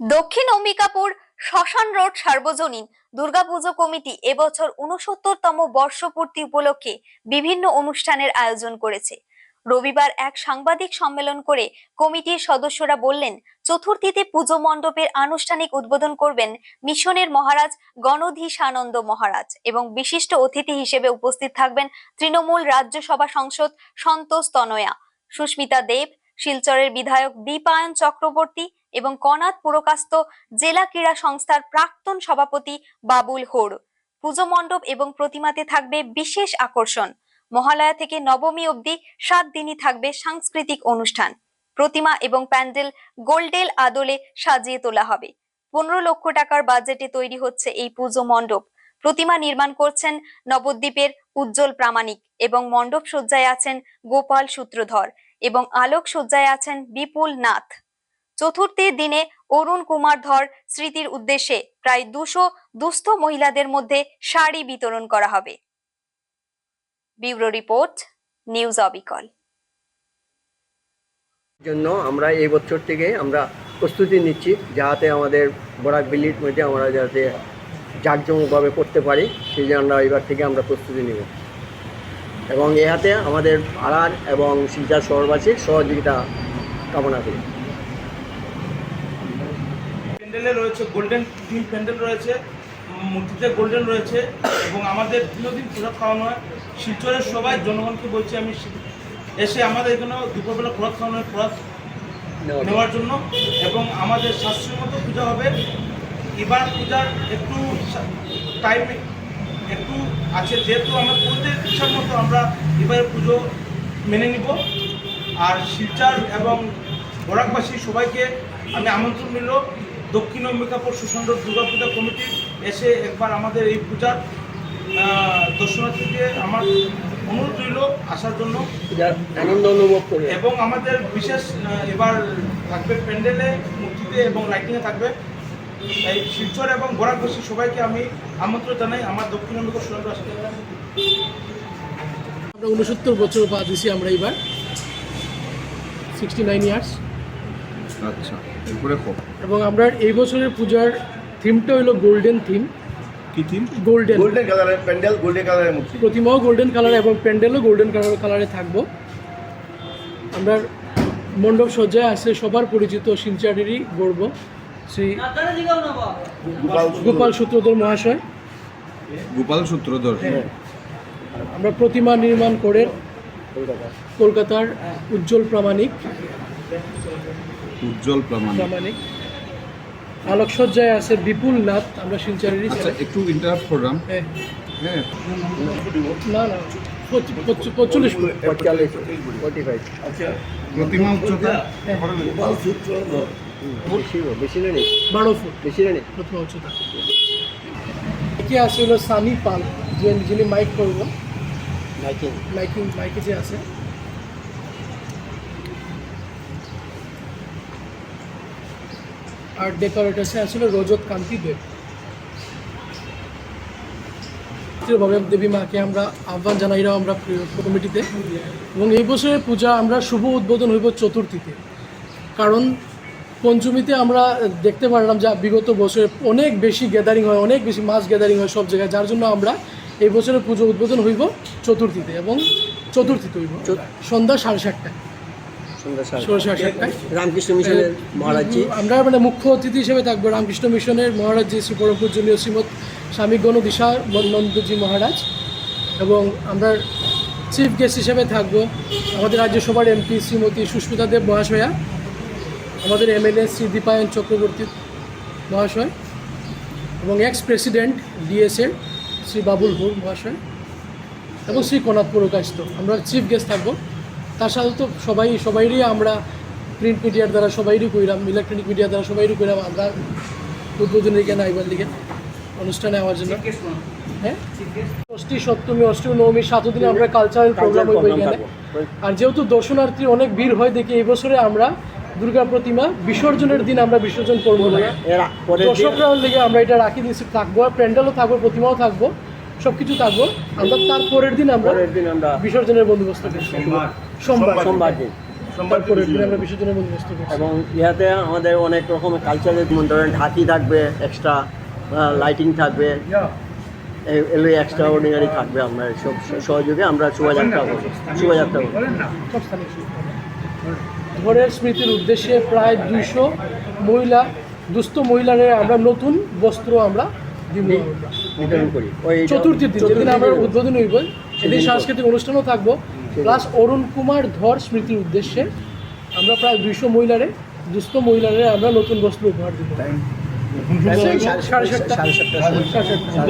দক্ষিণ অম্বিকাপুর শ্মশান রোড সার্বজনীন দুর্গাপুজো কমিটি এবছর উনসত্তরতম বর্ষপূর্তি উপলক্ষে বিভিন্ন অনুষ্ঠানের আয়োজন করেছে। রবিবার এক সাংবাদিক সম্মেলন করে কমিটির সদস্যরা বললেন, চতুর্থীতে পুজো মণ্ডপের আনুষ্ঠানিক উদ্বোধন করবেন মিশনের মহারাজ গণধীশানন্দ মহারাজ এবং বিশিষ্ট অতিথি হিসেবে উপস্থিত থাকবেন তৃণমূল রাজ্যসভা সংসদ সন্তোষ তনয়া, সুস্মিতা দেব শিলচরের বিধায়ক দীপায়ন চক্রবর্তী এবং কনাথ পুরকাস্ত জেলা ক্রীড়া সংস্থার প্রাক্তন সভাপতি বাবুল হোর পুজো মণ্ডপ এবং প্রতিমাতে থাকবে বিশেষ আকর্ষণ। মহালয়া থেকে নবমী অবধি সাত দিনই থাকবে সাংস্কৃতিক অনুষ্ঠান। প্রতিমা এবং প্যান্ডেল গোল্ডেল আদলে সাজিয়ে তোলা হবে। পনেরো লক্ষ টাকার বাজেটে তৈরি হচ্ছে এই পুজো মণ্ডপ। প্রতিমা নির্মাণ করছেন নবদ্বীপের উজ্জ্বল প্রামাণিক এবং মণ্ডপ সজ্জায় আছেন গোপাল সূত্রধর। এবং আলোক সজ্জায় আছেন বিপুল নাথ। চতুর্থীর দিনে অরুণ কুমার ধর স্মৃতির উদ্দেশ্যে প্রায় দুশো দুস্থ মহিলাদের মধ্যে শাড়ি বিতরণ করা হবে। ব্যুরো রিপোর্ট, নিউজ অবিকল। জন্য আমরা এই বছর থেকে আমরা প্রস্তুতি নিচ্ছি যাতে আমাদের বরাক বিলির মধ্যে আমরা যাতে জাঁকজমকভাবে করতে পারি, সেই জন্য আমরা এবার থেকে আমরা প্রস্তুতি নেব। এবং এ হাতে আমাদের পাড়ার এবং শিলচর শহরবাসীর সহযোগিতা কামনা করি। প্যান্ডেলে রয়েছে, গোল্ডেন থিম প্যান্ডেল রয়েছে, মূর্তিতে গোল্ডেন রয়েছে এবং আমাদের দিন প্রসাদ খাওয়ানো হয়। শিলচরের সবাই জনগণকে বলছি, আমি এসে আমাদের এখানে দুপুরবেলা খরচ খাওয়ানো হয় খরচ নেওয়ার জন্য এবং আমাদের শাস্ত্রীয় মতো পূজা হবে। এবার পূজার একটু টাইম একটু আছে যেহেতু আমরা পুজোদের ইচ্ছার মতো আমরা এবারে পুজো মেনে নিব। আর শিলচার এবং বরাকবাসী সবাইকে আমি আমন্ত্রণ নিল দক্ষিণ অম্বিকাপুর সুসন্দ দুর্গাপূজা কমিটি এসে একবার আমাদের এই পূজার আহ, দর্শনার্থীদের আমার অনুরোধ রইল আসার জন্য। আনন্দ অনুভব করে। এবং আমাদের বিশেষ এবার থাকবে প্যান্ডেলে মূর্তিতে এবং লাইটিংয়ে থাকবে। এই শিলচর এবং বরাকবাসী সবাইকে আমি আমন্ত্রণ জানাই আমার দক্ষিণ অম্বিকা সুরেন্দ্র আসতে আমরা উনসত্তর বছর পা দিছি আমরা এবার সিক্সটি নাইন ইয়ার্স আচ্ছা এরপরে এবং আমরা এই বছরের পূজার থিমটা হলো গোল্ডেন থিম কি থিম গোল্ডেন গোল্ডেন কালারের প্যান্ডেল গোল্ডেন কালারের মূর্তি। প্রতিমাও গোল্ডেন কালার এবং প্যান্ডেলও গোল্ডেন কালার কালারে থাকব। আমরা মণ্ডপ সজ্জায় আছে সবার পরিচিত শিলচারেরই গর্ব। শ্রী গোপাল গোপাল সূত্রধর মহাশয়। গোপাল সূত্রধর। আমরা প্রতিমা নির্মাণ করে কলকাতার উজ্জ্বল প্রামাণিক। উজ্জ্বল প্রামাণিক। আলোকসজ্জায় আছে বিপুল নাথ আমরা শিলচারেরই আচ্ছা একটু ইন্টারাপ্ট করলাম। হ্যাঁ। হ্যাঁ। না না পঁচ- পঁচ- পঁচল্লিশ প্রতিমা উচ্চতা? নেই বারো ফুট প্রথম উচ্চতা কি আছে হলো সানি পাল? যিনি মাইক করব মাইকিং মাইকিং মাইকে যে আছে। আর ডেকোরেটার্সে আসলে রজত কান্তি দেব। ভাবে দেবী মাকে আমরা আহ্বান জানাইরাও আমরা কমিটিতে এবং এই বছরের পূজা আমরা শুভ উদ্বোধন হইব চতুর্থীতে। কারণ পঞ্চমীতে আমরা দেখতে পারলাম যে বিগত বছরে অনেক বেশি গ্যাদারিং হয় অনেক বেশি মাছ গ্যাদারিং হয় সব জায়গায় যার জন্য আমরা এই বছরের পুজো উদ্বোধন হইব চতুর্থীতে এবং চতুর্থীতে হইব। সন্ধ্যা সাড়ে সাতটায়। রামকৃষ্ণ মিশনের মহারাজজি। আমরা মানে মুখ্য অতিথি হিসেবে থাকব রামকৃষ্ণ মিশনের মহারাজজি শ্রী পরম পূজনীয় শ্রীমৎ স্বামী গণদিশা নন্দজি মহারাজ এবং আমরা চিফ গেস্ট হিসেবে থাকব আমাদের রাজ্যসভার এমপি শ্রীমতী সুস্মিতা দেব মহাশয়া। আমাদের এমএলএ শ্রী দীপায়ন চক্রবর্তী মহাশয় এবং এক্স প্রেসিডেন্ট ডিএসএর শ্রী বাবুল হুর মহাশয় এবং শ্রী কনাথ পুরকাস্ত আমরা চিফ গেস্ট থাকব। তার সাথে তো সবাই সবাইরই আমরা প্রিন্ট মিডিয়ার দ্বারা সবাইরই কইরাম ইলেকট্রনিক মিডিয়ার দ্বারা সবাইরই কইরাম। আমরা উদ্বোধনের কেন আইবার দিকে অনুষ্ঠানে আওয়ার জন্য। হ্যাঁ? ষষ্ঠী সপ্তমী অষ্টমী নবমী সাত দিনে আমরা কালচারাল প্রোগ্রাম হইব এখানে আর যেহেতু দর্শনার্থী অনেক ভিড় হয় দেখি এই বছরে আমরা দুর্গা প্রতিমা বিসর্জনের দিন আমরা বিসর্জন করব না। পরের দর্শকরা লেগে আমরা এটা রাখি দিয়েছি থাকব আর প্যান্ডেলও থাকব প্রতিমাও থাকব সব কিছু থাকব। আমরা তার পরের দিন আমরা পরের দিন আমরা বিসর্জনের বন্দোবস্ত করছি। সোমবার। সোমবার। দিন। তারপরে দিনে। আমরা বিসর্জনের বন্দোবস্ত করছি। এবং ইহাতে আমাদের অনেক রকমের কালচারের যেমন ধরেন ঢাকি থাকবে এক্সট্রা লাইটিং থাকবে। এগুলো এক্সট্রা অর্ডিনারি থাকবে আমরা সব সহযোগে আমরা শোভাযাত্রা করব। শোভাযাত্রা করব। ঝড়ের স্মৃতির উদ্দেশ্যে প্রায় দুইশো মহিলা দুস্থ মহিলাদের আমরা নতুন বস্ত্র আমরা দিব। আমরা। করি। চতুর্থীর দিন যেদিন আমরা উদ্বোধন হইব সেদিন সাংস্কৃতিক অনুষ্ঠানও থাকব প্লাস অরুণ কুমার ধর স্মৃতির উদ্দেশ্যে আমরা প্রায় দুইশো মহিলারে দুস্থ মহিলারে আমরা নতুন বস্ত্র উপহার দিব। সাড়ে সাতটা। সাড়ে সাতটা।